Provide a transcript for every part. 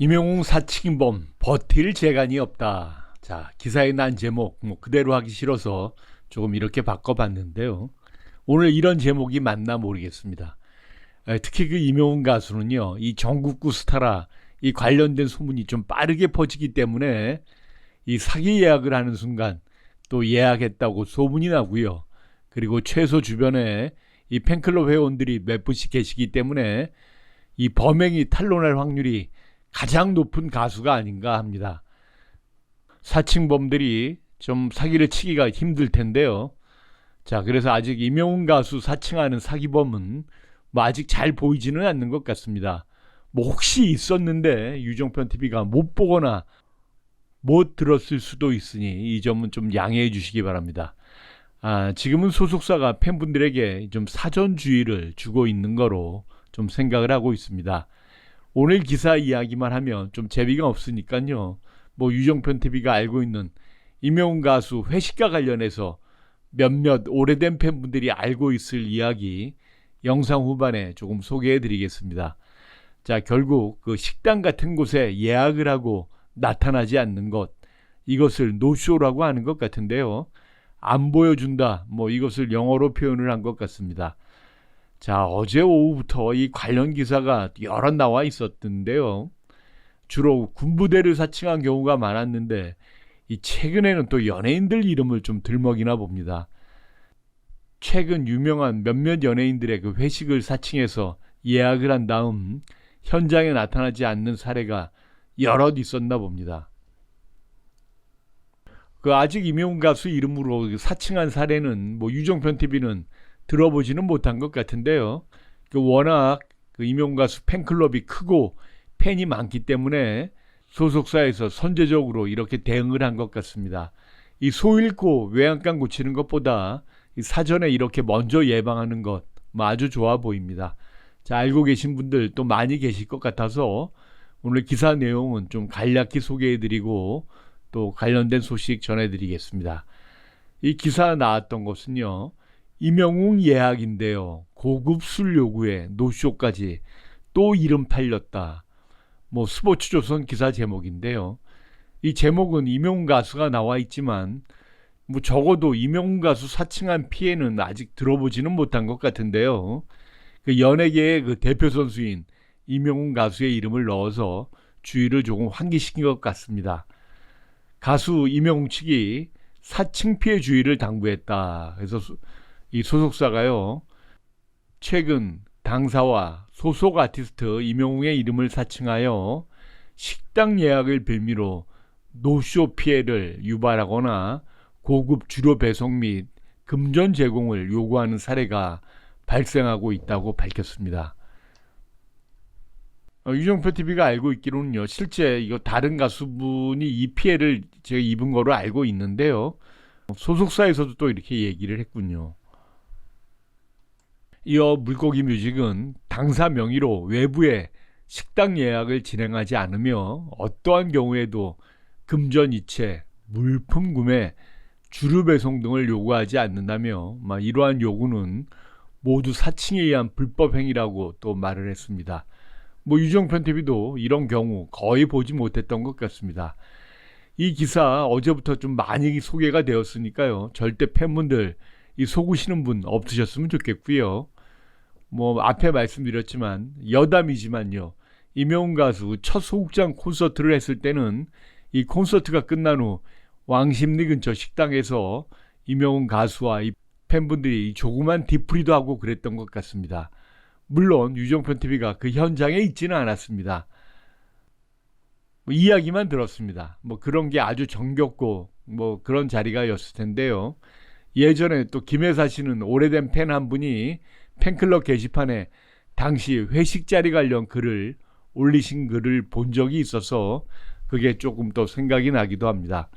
임영웅 사칭범 버틸 재간이 없다. 자 기사에 난 제목 뭐 그대로 하기 싫어서 조금 이렇게 바꿔봤는데요. 오늘 이런 제목이 맞나 모르겠습니다. 에, 특히 그 임영웅 가수는요, 이 전국구 스타라 이 관련된 소문이 좀 빠르게 퍼지기 때문에 이 사기 예약을 하는 순간 또 예약했다고 소문이 나고요. 그리고 최소 주변에 이 팬클럽 회원들이 몇 분씩 계시기 때문에 이 범행이 탄로날 확률이 가장 높은 가수가 아닌가 합니다. 사칭범들이 좀 사기를 치기가 힘들 텐데요. 자, 그래서 아직 임영웅 가수 사칭하는 사기범은 뭐 아직 잘 보이지는 않는 것 같습니다. 뭐 혹시 있었는데 유정편 TV가 못 보거나 못 들었을 수도 있으니 이 점은 좀 양해해 주시기 바랍니다. 아, 지금은 소속사가 팬분들에게 좀 사전주의를 주고 있는 거로 좀 생각을 하고 있습니다. 오늘 기사 이야기만 하면 좀 재미가 없으니까요. 뭐 유정편 TV가 알고 있는 임영웅 가수 회식과 관련해서 몇몇 오래된 팬분들이 알고 있을 이야기 영상 후반에 조금 소개해 드리겠습니다. 자, 결국 그 식당 같은 곳에 예약을 하고 나타나지 않는 것 이것을 노쇼라고 하는 것 같은데요. 안 보여준다. 뭐 이것을 영어로 표현을 한 것 같습니다. 자, 어제 오후부터 이 관련 기사가 여러 나와 있었던데요. 주로 군부대를 사칭한 경우가 많았는데 이 최근에는 또 연예인들 이름을 좀 들먹이나 봅니다. 최근 유명한 몇몇 연예인들의 그 회식을 사칭해서 예약을 한 다음 현장에 나타나지 않는 사례가 여럿 있었나 봅니다. 그 아직 임영웅 가수 이름으로 사칭한 사례는 뭐 유정편 TV는 들어보지는 못한 것 같은데요. 그 워낙 그 임영웅 가수 팬클럽이 크고 팬이 많기 때문에 소속사에서 선제적으로 이렇게 대응을 한 것 같습니다. 이 소 잃고 외양간 고치는 것보다 이 사전에 이렇게 먼저 예방하는 것뭐 아주 좋아 보입니다. 자, 알고 계신 분들 또 많이 계실 것 같아서 오늘 기사 내용은 좀 간략히 소개해드리고 또 관련된 소식 전해드리겠습니다. 이 기사 나왔던 것은요. 임영웅 예약인데요. 고급 술 요구에 노쇼까지 또 이름 팔렸다. 뭐 스포츠조선 기사 제목인데요. 이 제목은 임영웅 가수가 나와 있지만 뭐 적어도 임영웅 가수 사칭한 피해는 아직 들어보지는 못한 것 같은데요. 그 연예계의 그 대표 선수인 임영웅 가수의 이름을 넣어서 주의를 조금 환기시킨 것 같습니다. 가수 임영웅 측이 사칭 피해 주의를 당부했다. 그래서 이 소속사가요. 최근 당사와 소속 아티스트 임영웅의 이름을 사칭하여 식당 예약을 빌미로 노쇼 피해를 유발하거나 고급 주료 배송 및 금전 제공을 요구하는 사례가 발생하고 있다고 밝혔습니다. 어, 유정표 TV가 알고 있기로는요, 실제 이거 다른 가수분이 이 피해를 제가 입은 거로 알고 있는데요. 소속사에서도 또 이렇게 얘기를 했군요. 이어 물고기 뮤직은 당사 명의로 외부에 식당 예약을 진행하지 않으며 어떠한 경우에도 금전 이체, 물품 구매, 주류 배송 등을 요구하지 않는다며 막 이러한 요구는 모두 사칭에 의한 불법 행위라고 또 말을 했습니다. 뭐 유정편 TV도 이런 경우 거의 보지 못했던 것 같습니다. 이 기사 어제부터 좀 많이 소개가 되었으니까요. 절대 팬분들 이 속으시는 분 없으셨으면 좋겠고요. 뭐 앞에 말씀드렸지만 여담이지만요. 임영웅 가수 첫 소극장 콘서트를 했을 때는 이 콘서트가 끝난 후 왕십리 근처 식당에서 임영웅 가수와 이 팬분들이 조그만 디프리도 하고 그랬던 것 같습니다. 물론 유정편 TV가 그 현장에 있지는 않았습니다. 뭐 이야기만 들었습니다. 뭐 그런 게 아주 정겹고 뭐 그런 자리가였을 텐데요. 예전에 또 김혜사 씨는 오래된 팬 한 분이 팬클럽 게시판에 당시 회식 자리 관련 글을 올리신 글을 본 적이 있어서 그게 조금 더 생각이 나기도 합니다.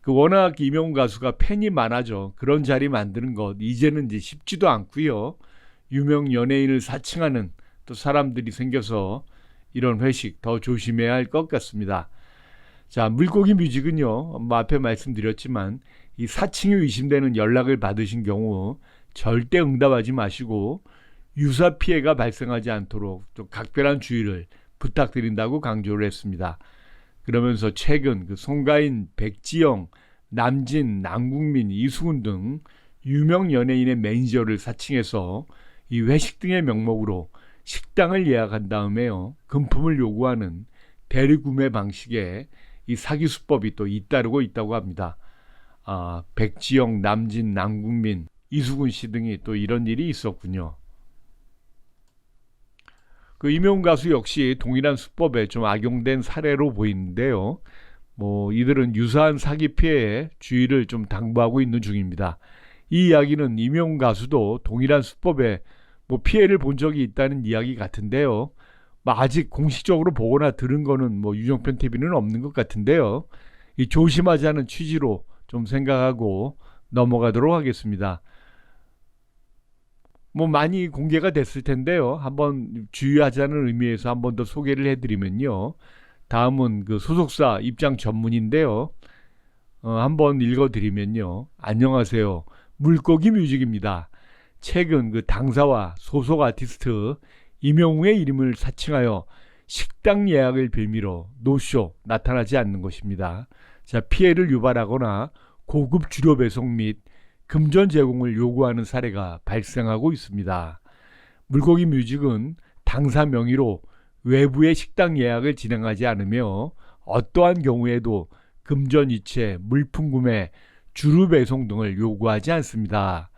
그 워낙 이명훈 가수가 팬이 많아져 그런 자리 만드는 것 이제는 이제 쉽지도 않고요. 유명 연예인을 사칭하는 또 사람들이 생겨서 이런 회식 더 조심해야 할 것 같습니다. 자, 물고기 뮤직은요, 뭐 앞에 말씀드렸지만 이 사칭이 의심되는 연락을 받으신 경우 절대 응답하지 마시고 유사 피해가 발생하지 않도록 좀 각별한 주의를 부탁드린다고 강조를 했습니다. 그러면서 최근 그 송가인, 백지영, 남진, 남궁민, 이수근 등 유명 연예인의 매니저를 사칭해서 이 회식 등의 명목으로 식당을 예약한 다음에요 금품을 요구하는 대리 구매 방식의 이 사기 수법이 또 잇따르고 있다고 합니다. 아, 백지영, 남진, 남궁민, 이수근 씨 등이 또 이런 일이 있었군요. 그 이명훈 가수 역시 동일한 수법에 좀 악용된 사례로 보이는데요. 뭐 이들은 유사한 사기 피해에 주의를 좀 당부하고 있는 중입니다. 이 이야기는 이명훈 가수도 동일한 수법에 뭐 피해를 본 적이 있다는 이야기 같은데요. 뭐 아직 공식적으로 보거나 들은 거는 뭐 유정편 TV는 없는 것 같은데요. 이 조심하자는 취지로 좀 생각하고 넘어가도록 하겠습니다. 뭐 많이 공개가 됐을 텐데요. 한번 주의하자는 의미에서 한 번 더 소개를 해드리면요. 다음은 그 소속사 입장 전문인데요. 어, 한번 읽어드리면요. 안녕하세요. 물고기 뮤직입니다. 최근 그 당사와 소속 아티스트 이명웅의 이름을 사칭하여 식당 예약을 빌미로 노쇼 나타나지 않는 것입니다. 자, 피해를 유발하거나 고급 주료 배송 및 금전 제공을 요구하는 사례가 발생하고 있습니다. 물고기 뮤직은 당사 명의로 외부의 식당 예약을 진행하지 않으며 어떠한 경우에도 금전 이체, 물품 구매, 주류 배송 등을 요구하지 않습니다.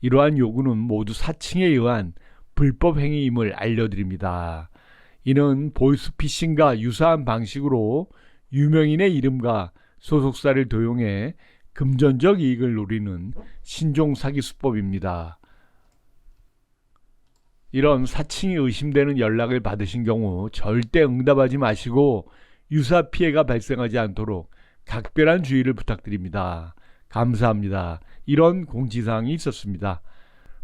이러한 요구는 모두 사칭에 의한 불법 행위임을 알려드립니다. 이는 보이스피싱과 유사한 방식으로 유명인의 이름과 소속사를 도용해 금전적 이익을 노리는 신종 사기 수법입니다. 이런 사칭이 의심되는 연락을 받으신 경우 절대 응답하지 마시고 유사 피해가 발생하지 않도록 각별한 주의를 부탁드립니다. 감사합니다. 이런 공지사항이 있었습니다.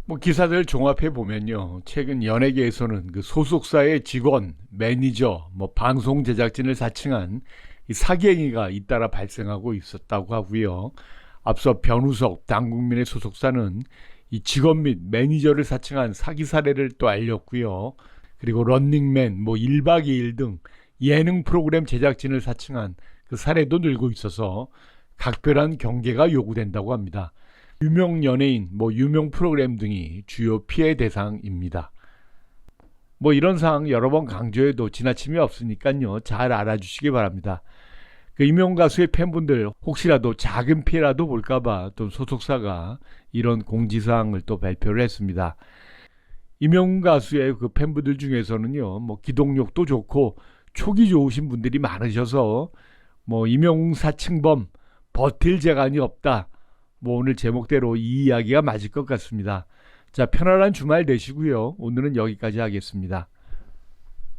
뭐 기사들 종합해 보면요. 최근 연예계에서는 그 소속사의 직원, 매니저, 뭐 방송 제작진을 사칭한 이 사기 행위가 잇따라 발생하고 있었다고 하고요. 앞서 변우석 당국민의 소속사는 이 직원 및 매니저를 사칭한 사기 사례를 또 알렸고요. 그리고 런닝맨, 뭐 1박 2일 등 예능 프로그램 제작진을 사칭한 그 사례도 늘고 있어서 각별한 경계가 요구된다고 합니다. 유명 연예인, 뭐 유명 프로그램 등이 주요 피해 대상입니다. 뭐 이런 사항 여러 번 강조해도 지나침이 없으니까요. 잘 알아주시기 바랍니다. 그 임용 가수의 팬분들 혹시라도 작은 피해라도 볼까봐 또 소속사가 이런 공지사항을 또 발표를 했습니다. 임용 가수의 그 팬분들 중에서는요, 뭐 기동력도 좋고 촉이 좋으신 분들이 많으셔서 뭐 임용 사칭범 버틸 재간이 없다. 뭐 오늘 제목대로 이 이야기가 맞을 것 같습니다. 자, 편안한 주말 되시고요. 오늘은 여기까지 하겠습니다.